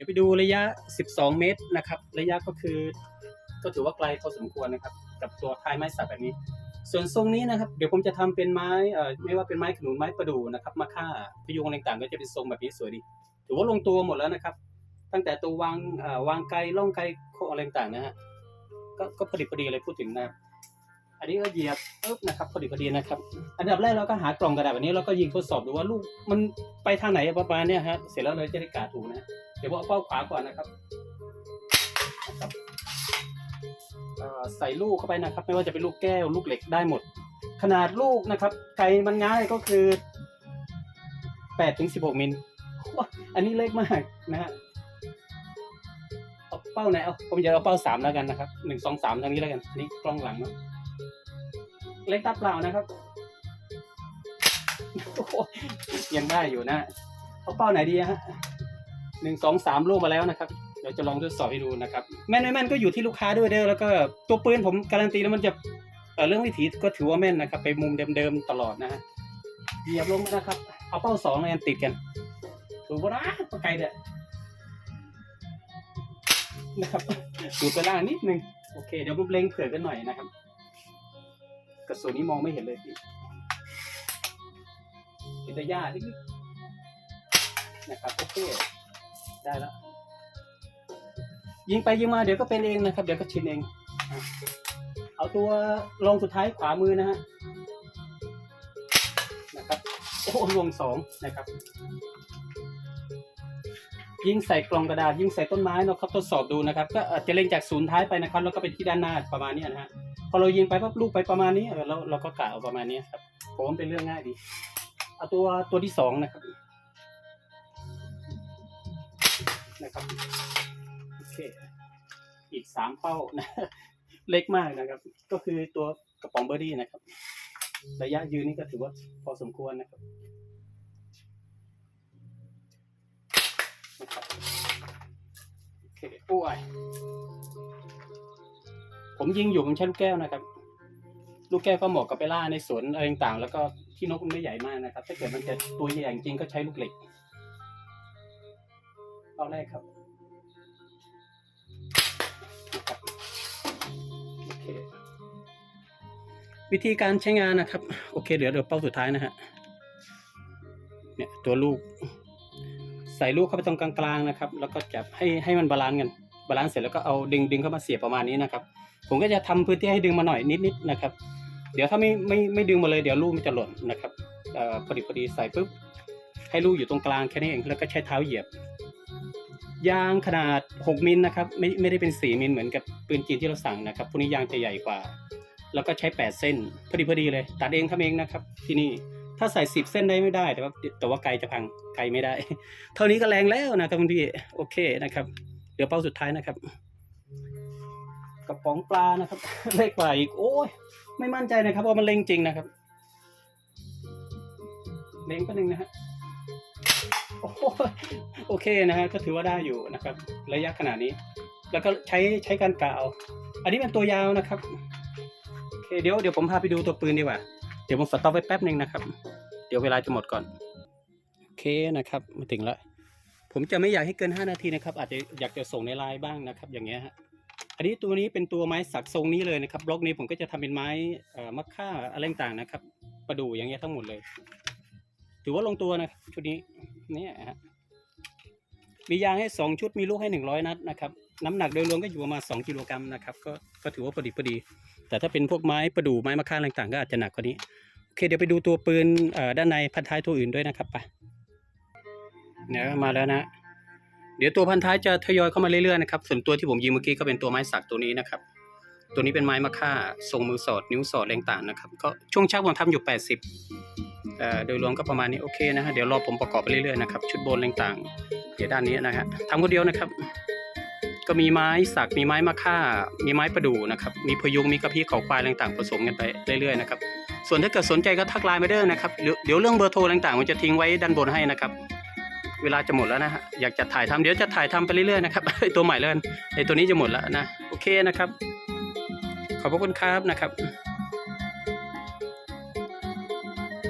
ดี๋ยวไปดูระยะ 12 เมตรนะครับ ระยะก็คือ ก็ถือว่าไกลพอสมควรนะครับ กับตัวท้ายไม้สักแบบนี้ ส่วนทรงนี้นะครับ เดี๋ยวผมจะทำเป็นไม้เอ่อไม่ว่าเป็นไม้ขนุนไม้ประดู่นะครับมะค่าพยุงอะไรต่างๆก็จะเป็นทรงแบบนี้สวยดี ถือว่าลงตัวหมดแล้วนะครับ ตั้งแต่ตัววางอ่อวางไกลล่องไกลโคอะไรต่างๆนะฮะก็ก็พอดีพอดีเลยพูดถึงนะครับอันนี้ก็เหยียบปึ๊บนะครับพอดีพอดีนะครับ อันดับแรกเราก็หากล่องกระดาษแบบนี้เราก็ยิงทดสอบดูว่าลูกมันไปทางไหนประมาณเนี้ยฮะเสร็จแล้วเราจะได้กาถูกนะ เดี๋ยวเอาเป้าขวาก่อนนะครับใส่ลูกเข้าไปนะครับ ไม่ว่าจะเป็นลูกแก้วลูกเหล็กได้หมด ขนาดลูกนะครับ ไกลมันง่ายก็คือ8ถึง16มิลอันนี้เล็กมากนะฮะเอาเป้าไหนเอาผมจะเอาเป้าสามแล้วกันนะครับหนึ่งสองสามทางนี้แล้วกันนี่กล้องหลังเนาะเล็กตาเปล่านะครับยังได้อยู่นะเอาเป้าไหนดีฮะ หนึ่งสองสามลูกมาแล้วนะครับ เดี๋ยวจะลองทดสอบให้ดูนะครับ แม่นไม่แม่นก็อยู่ที่ลูกค้าด้วยเด้อแล้วก็ตัวปืนผมการันตีแล้วมันจะเรื่องวิถีก็ถือว่าแม่นนะครับ ไปมุมเดิมๆตลอดนะฮะเหยียบลงนะครับ เอาเป้าสองเลยติดกันถูกปะนะปะไกลเด้อนะครับดูไปล่างนิดนึงโอเค เดี๋ยวผมเล็งเผื่อกันหน่อยนะครับ กระสุนนี้มองไม่เห็นเลยพี่เห็นแต่หญ้านิดนะครับโอเค ได้แล้ว ยิงไปยิงมาเดี๋ยวก็เป็นเองนะครับ เดี๋ยวก็ชินเอง เอาตัวลงสุดท้ายขวามือนะฮะนะครับโอ้ลงสองนะครับ ยิงใส่กล่องกระดาษ ยิงใส่ต้นไม้เนาะครับทดสอบดูนะครับ ก็จะเล็งจากศูนย์ท้ายไปนะครับ แล้วก็ไปที่ด้านหน้าประมาณนี้นะฮะพอเรายิงไปปั๊บลูกไปประมาณนี้เออเราเราก็กะเอาประมาณนี้ครับผมเป็นเรื่องง่ายดี เอาตัวตัวที่สองนะครับ นะครับโอเคอีกสามเป้านะเล็กมากนะครับ ก็คือตัวกระป๋องเบอร์ดี้นะครับ ระยะยืนนี่ก็ถือว่าพอสมควรนะครับโอเคโอ้ยผมยิงอยู่ผมใช้ลูกแก้วนะครับ ลูกแก้วก็เหมาะกับไปล่าในสวนอะไรต่างๆ แล้วก็ที่นกมันไม่ใหญ่มากนะครับ ถ้าเกิดมันจะตัวใหญ่จริงก็ใช้ลูกเหล็ก เอาแรกครับโอเควิธีการใช้งานนะครับ โอเคเดี๋ยวเดี๋ยวเป้าสุดท้ายนะฮะเนี่ยตัวลูก ใส่ลูกเข้าไปตรงกลางๆนะครับ แล้วก็จับให้ให้มันบาลานซ์กันบาลานซ์เสร็จแล้วก็เอาดึงดึงเข้ามาเสียบประมาณนี้นะครับ ผมก็จะทำพื้นที่ให้ดึงมาหน่อยนิดๆนะครับ เดี๋ยวถ้าไม่ไม่ไม่ดึงมาเลยเดี๋ยวลูกมันจะหล่นนะครับอ่อพอดีพอดีใส่ปุ๊บให้ลูกอยู่ตรงกลางแค่นี้เองแล้วก็ใช้เท้าเหยียบ ยางขนาด 6 มิลนะครับไม่ไม่ได้เป็น 4 มิลเหมือนกับปืนจีนที่เราสั่งนะครับพวกนี้ยางจะใหญ่กว่า แล้วก็ใช้ 8 เส้นพอดีพอดีเลย ตัดเองทำเองนะครับที่นี่ถ้าใส่ 10 เส้นได้ไม่ได้ แต่ว่าแต่ว่าไกลจะพังไกลไม่ได้ เท่านี้ก็แรงแล้วนะครับคุณพี่โอเคนะครับ เดี๋ยวเป้าสุดท้ายนะครับกระป๋องปลานะครับเล็กกว่าอีกโอ้ยไม่มั่นใจนะครับว่ามันเล็งจริงนะครับเล็งก็หนึ่งนะฮะ โอ้โหโอเคนะฮะก็ถือว่าได้อยู่นะครับ ระยะขนาดนี้ แล้วก็ใช้ใช้การกาว อันนี้เป็นตัวยาวนะครับโอเคเดี๋ยวเดี๋ยวผมพาไปดูตัวปืนดีกว่า เดี๋ยวผมสต็อปไว้แป๊บหนึ่งนะครับ เดี๋ยวเวลาจะหมดก่อนโอเคนะครับมาถึงแล้วผมจะไม่อยากให้เกิน 5 นาทีนะครับ อาจจะอยากจะส่งในไลน์บ้างนะครับ อย่างเงี้ยฮะอันนี้ตัวนี้เป็นตัวไม้สักทรงนี้เลยนะครับ บล็อกนี้ผมก็จะทำเป็นไม้มะค่าอะไรต่างๆนะครับ ประดู่อย่างเงี้ยทั้งหมดเลย ถือว่าลงตัวนะชุดนี้ เนี่ยฮะมียางให้สองชุดมีลูกให้หนึ่งร้อยนัดนะครับน้ำหนักโดยรวมก็อยู่ประมาณสองกิโลกรัมนะครับก็ก็ถือว่าพอดีพอดี แต่ถ้าเป็นพวกไม้ประดู่ไม้มะค่าต่างๆ ก็อาจจะหนักกว่านี้โอเคเดี๋ยวไปดูตัวปืนด้านในพันท้ายตัวอื่นด้วยนะครับไปเนี่ยมาแล้วนะเดี๋ยวตัวพันท้ายจะทยอยเข้ามาเรื่อยๆนะครับส่วนตัวที่ผมยิงเมื่อกี้ก็เป็นตัวไม้สักตัวนี้นะครับ ตัวนี้เป็นไม้มะค่าทรงมือสอดนิ้วสอดแรงต่างนะครับ ก็ช่วงชักผมทำอยู่ 80เอ่อ โดยรวมก็ประมาณนี้โอเคนะฮะเดี๋ยวรอผมประกอบไปเรื่อยๆนะครับชุดบนต่างเดี๋ยวด้านนี้นะฮะทำคนเดียวนะครับ ก็มีไม้สักมีไม้มะค่า มีไม้ประดู่นะครับมีพยุงมีกระพี้เขาควายต่างผสมกันไปเรื่อยๆนะครับส่วนถ้าเกิดสนใจก็ทักไลน์มาเด้อนะครับเดี๋ยวเรื่องเบอร์โทรต่างๆมันจะทิ้งไว้ด้านบนให้นะครับเวลาจะหมดแล้วนะฮะอยากจะถ่ายทำเดี๋ยวจะถ่ายทำไปเรื่อยๆนะครับไอตัวใหม่เลยไอตัวนี้จะหมดแล้วนะโอเคนะครับ ขอบพระคุณครับนะครับ